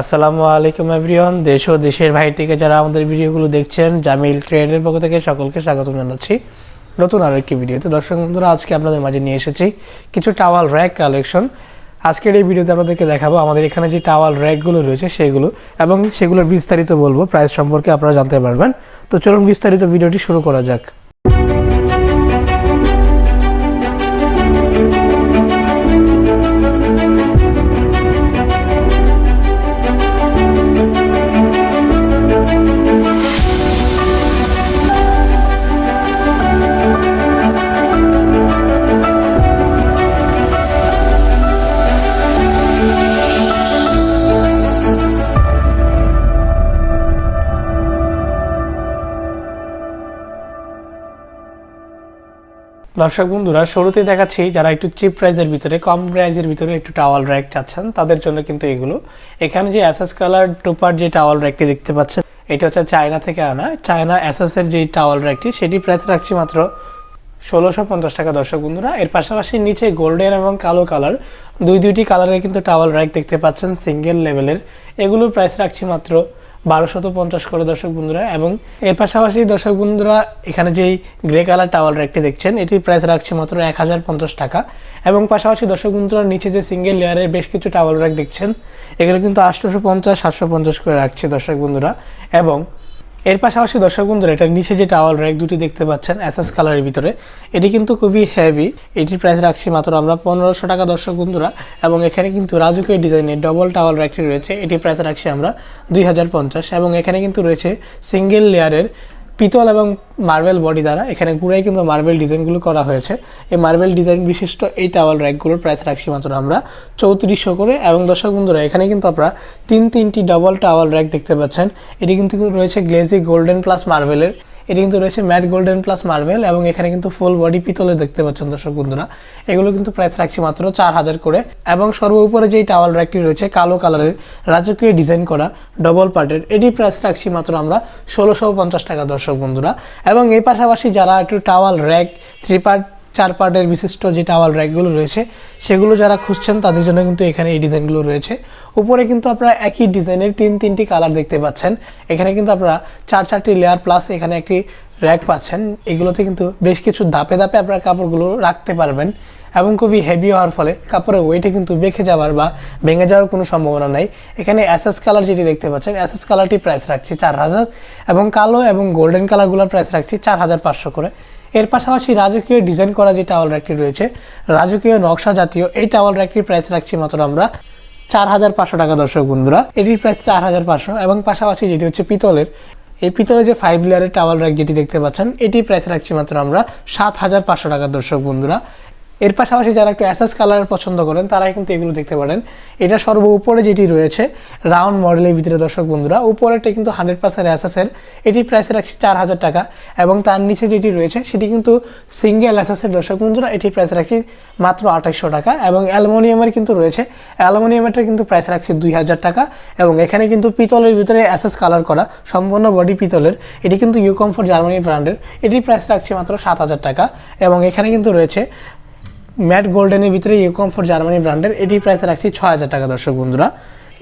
আসসালামু আলাইকুম এভরিওয়ান দেশ ও দেশের বাইরে থেকে যারা আমাদের ভিডিওগুলো দেখছেন, জামিল ট্রেডের পক্ষ থেকে সকলকে স্বাগত জানাচ্ছি নতুন আরও একটি ভিডিওতে। দর্শক বন্ধুরা, আজকে আপনাদের মাঝে নিয়ে এসেছি কিছু টাওয়াল র্যাক কালেকশন আজকের এই ভিডিওতে আপনাদেরকে দেখাবো আমাদের এখানে যে টাওয়াল র্যাকগুলো রয়েছে, সেগুলো এবং সেগুলোর বিস্তারিত বলব। প্রাইস সম্পর্কে আপনারা জানতে পারবেন। তো চলুন বিস্তারিত ভিডিওটি শুরু করা যাক। দর্শক বন্ধুরা, শুরুতেই দেখাচ্ছি যারা একটু চিপ প্রাইজের ভিতরে, কম প্রাইজের ভিতরে একটু টাওয়াল র্যাক চাচ্ছেন, তাদের জন্য কিন্তু এগুলো। এখানে যে অ্যাসেস কালার টুপার যে টাওয়াল র্যাকটি দেখতে পাচ্ছেন, এটা হচ্ছে চায়না থেকে আনা। চায়না অ্যাসেসের যে টাওয়াল র্যাকটি সেটি প্রাইস রাখছি মাত্র ষোলোশো পঞ্চাশ টাকা, দর্শক বন্ধুরা। এর পাশাপাশি নিচে গোল্ডেন এবং কালো কালার দুই দুইটি কালারের কিন্তু টাওয়াল র্যাক দেখতে পাচ্ছেন সিঙ্গেল লেভেলের এগুলোর প্রাইস রাখছি মাত্র বারোশত পঞ্চাশ করে দর্শক বন্ধুরা, এবং এর পাশাপাশি দর্শক বন্ধুরা, এখানে যেই গ্রে কালার টাওয়াল র্যাকটি দেখছেন, এটির প্রাইস রাখছে মাত্র এক হাজার পঞ্চাশ টাকা। এবং পাশাপাশি দর্শক বন্ধুরা, নিচে যে সিঙ্গেল লেয়ারের বেশ কিছু টাওয়াল র্যাক দেখছেন, এগুলো কিন্তু আটশোশো পঞ্চাশ, সাতশো পঞ্চাশ করে রাখছে দর্শক বন্ধুরা। এবং এর পাশাপাশি দর্শক বন্ধুরা, এটার নিচে যে টাওয়াল র্যাক দুটি দেখতে পাচ্ছেন অ্যাসাস কালারের ভিতরে, এটি কিন্তু খুবই হেভি এটির প্রাইস রাখছি মাত্র আমরা পনেরোশো টাকা, দর্শক বন্ধুরা, এবং এখানে কিন্তু রাজকীয় ডিজাইনের ডবল টাওয়াল র্যাকটি রয়েছে। এটির প্রাইস রাখছি আমরা দুই হাজার পঞ্চাশ, এবং এখানে কিন্তু রয়েছে সিঙ্গেল লেয়ারের পিতল এবং মার্বেল বডি দ্বারা এখানে গুড়াই কিন্তু মার্বেল ডিজাইনগুলো করা হয়েছে। এই মার্বেল ডিজাইন বিশিষ্ট এই টাওয়াল র্যাকগুলোর প্রাইস রাখছি মাত্র আমরা চৌত্রিশশো করে এবং দর্শক বন্ধুরা, এখানে কিন্তু আপনারা তিন তিনটি ডবল টাওয়াল র্যাক দেখতে পাচ্ছেন। এটি কিন্তু রয়েছে গ্লেজি গোল্ডেন প্লাস মার্বেলের এটি কিন্তু রয়েছে ম্যাট গোল্ডেন প্লাস মার্বেল এবং এখানে কিন্তু ফুল বডি পিতলে দেখতে পাচ্ছেন দর্শক বন্ধুরা। এগুলো কিন্তু প্রাইস রাখছি মাত্র চার হাজার করে এবং সর্ব উপরে যেই টাওয়াল র্যাকটি রয়েছে কালো কালারের রাজকীয় ডিজাইন করা ডবল পার্টের এটি প্রাইস রাখছি মাত্র আমরা ষোলোশো পঞ্চাশ টাকা দর্শক বন্ধুরা। এবং এই পাশাপাশি যারা একটু টাওয়াল র্যাক থ্রি পার্ট চার পার্টের বিশিষ্ট যে টাওয়াল র্যাকগুলো রয়েছে, সেগুলো যারা খুঁজছেন তাদের জন্য কিন্তু এখানে এই ডিজাইনগুলো রয়েছে। উপরে কিন্তু আপনারা একই ডিজাইনের তিন তিনটি কালার দেখতে পাচ্ছেন। এখানে কিন্তু আপনারা চার চারটি লেয়ার প্লাস এখানে একটি র্যাক পাচ্ছেন। এগুলোতে কিন্তু বেশ কিছু ধাপে ধাপে আপনারা কাপড়গুলো রাখতে পারবেন এবং খুবই হেভি হওয়ার ফলে কাপড়ের ওয়েটে কিন্তু বেঁকে যাওয়ার বা ভেঙে যাওয়ার কোনো সম্ভাবনা নাই। এখানে অ্যাসেস কালার যেটি দেখতে পাচ্ছেন অ্যাসেস কালারটি প্রাইস রাখছি চার হাজার এবং কালো এবং গোল্ডেন কালারগুলোর প্রাইস রাখছি চার হাজার পাঁচশো করে। এর পাশাপাশি রাজকীয় ডিজাইন করা যে টাওয়াল র্যাকটি রয়েছে, রাজকীয় নকশা জাতীয় এই টাওয়াল র্যাকটির প্রাইস রাখছি মাত্র আমরা চার হাজার পাঁচশো টাকা, দর্শক বন্ধুরা। এটির প্রাইস চার হাজার পাঁচশো এবং পাশাপাশি যেটি হচ্ছে পিতলের, এই পিতলের যে ফাইভ লেয়ারের টাওয়াল র্যাক যেটি দেখতে পাচ্ছেন এটির প্রাইস রাখছি মাত্র আমরা সাত হাজার পাঁচশো টাকা, দর্শক বন্ধুরা। এর পাশাপাশি যারা একটু অ্যাসাস কালার পছন্দ করেন, তারাই কিন্তু এগুলো দেখতে পারেন। এটা সর্ব উপরে যেটি রয়েছে, রাউন্ড মডেলের ভিতরে দর্শক বন্ধুরা। উপরেরটা কিন্তু হান্ড্রেড পার্সেন্ট অ্যাসাসের। এটি প্রাইসে রাখছি চার হাজার টাকা এবং তার নিচে যেটি রয়েছে, সেটি কিন্তু সিঙ্গেল অ্যাসাসের দর্শক বন্ধুরা, এটি প্রাইস রাখছি মাত্র আঠাশশো টাকা এবং অ্যালুমিনিয়ামের কিন্তু রয়েছে অ্যালুমিনিয়ামেরটা কিন্তু প্রাইস রাখছি দুই হাজার টাকা এবং এখানে কিন্তু পিতলের ভিতরে অ্যাসাস কালার করা, সম্পূর্ণ বডি পিতলের। এটি কিন্তু ইউ কমফোর্ট জার্মানি ব্র্যান্ডের। এটির প্রাইস রাখছি মাত্র সাত হাজার টাকা এবং এখানে কিন্তু রয়েছে ম্যাট গোল্ডেনের ভিতরে ইউকম ফর জার্মানি ব্র্যান্ডের এটি প্রাইস রাখছি ছ হাজার টাকা দর্শক বন্ধুরা।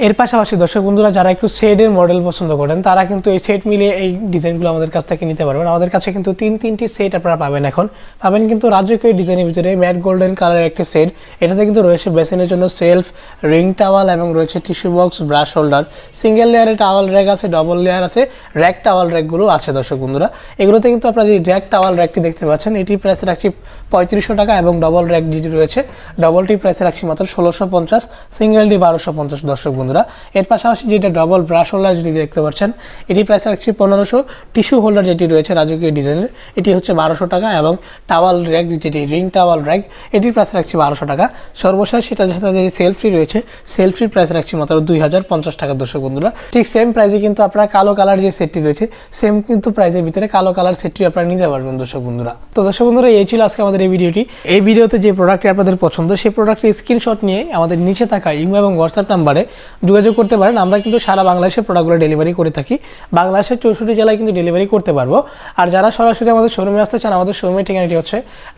এর পাশাপাশি দর্শক বন্ধুরা, যারা একটু সেটের মডেল পছন্দ করেন, তারা কিন্তু এই সেট মিলিয়ে এই ডিজাইনগুলো আমাদের কাছ থেকে নিতে পারবেন। আমাদের কাছে কিন্তু তিন, তিনটি সেট আপনারা পাবেন এখন। পাবেন কিন্তু রাজকীয় ডিজাইনের ভিতরে ম্যাট গোল্ডেন কালারের একটি সেট এটাতে কিন্তু রয়েছে বেসিনের জন্য সেলফ, রিং টাওয়াল এবং রয়েছে tissue box, brush holder. Single লেয়ারে টাওয়াল র্যাক আছে, ডবল লেয়ার আছে, র্যাক টাওয়াল র্যাকগুলো আছে দর্শক বন্ধুরা। এগুলোতে কিন্তু আপনারা যে র্যাক টাওয়াল র্যাকটি দেখতে পাচ্ছেন এটির প্রাইস রাখছি পঁয়ত্রিশশো টাকা এবং ডবল র্যাক যেটি রয়েছে, ডবলটি প্রাইস রাখছি মাত্র ষোলোশো পঞ্চাশ, সিঙ্গেলটি বারোশো পঞ্চাশ দর্শক বন্ধুরা। এর পাশাপাশি যেটা ডবল ব্রাশ হোল্ডার যেটি দেখতে পাচ্ছেন এটি প্রাইস রাখছি পনেরোশো। টিস্যু হোল্ডার যেটি রয়েছে রাজকীয় ডিজাইনের এটি হচ্ছে বারোশো টাকা এবং টাওয়াল র্যাক যেটি রিং টাওয়াল র্যাক এটির প্রাইস রাখছি বারোশো টাকা। সর্বশেষ সেটা যে সেলফি রয়েছে সেলফির প্রাইস রাখছি মাত্র দুই হাজার পঞ্চাশ টাকা দর্শক বন্ধুরা। ঠিক সেম প্রাইসে কিন্তু আপনারা কালো কালার যে সেটটি রয়েছে সেম কিন্তু প্রাইসের ভিতরে কালো কালার সেটটি আপনারা নিতে পারবেন দর্শক বন্ধুরা। তো দর্শক বন্ধুরা, এই ছিল আজকে আমাদের এই ভিডিওটি। এই ভিডিওতে যে প্রোডাক্টটি আপনাদের পছন্দ, সেই প্রোডাক্টের স্ক্রিনশট নিয়ে আমাদের নিচে থাকা ইমো এবং হোয়াটসঅ্যাপ নাম্বারে যোগাযোগ করতে পারেন। আমরা কিন্তু সারা বাংলাদেশে প্রোডাক্টগুলো ডেলিভারি করে থাকি। বাংলাদেশের চৌষট্টি জেলায় কিন্তু ডেলিভারি করতে পারব। আর যারা সরাসরি আমাদের শোরুমে আসতে চান, আমাদের শোরুমের ঠিকানাটি হচ্ছে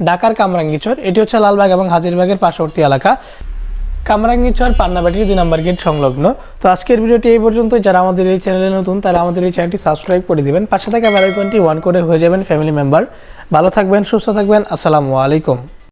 ঢাকার কামরাঙ্গিচর। এটি হচ্ছে লালবাগ এবং হাজিরবাগের পার্শ্ববর্তী এলাকা। কামরাঙ্গিচর, পান্নাবাটির দুই নাম্বার গেট সংলগ্ন। তো আজকের ভিডিওটি এই পর্যন্ত যারা আমাদের এই চ্যানেলে নতুন, তারা আমাদের এই চ্যানেলটি সাবস্ক্রাইব করে দিবেন। পাশে থাকা বেলাইকনটি ওয়ান করে হয়ে যাবেন ফ্যামিলি মেম্বার ভালো থাকবেন, সুস্থ থাকবেন। আসসালামু আলাইকুম।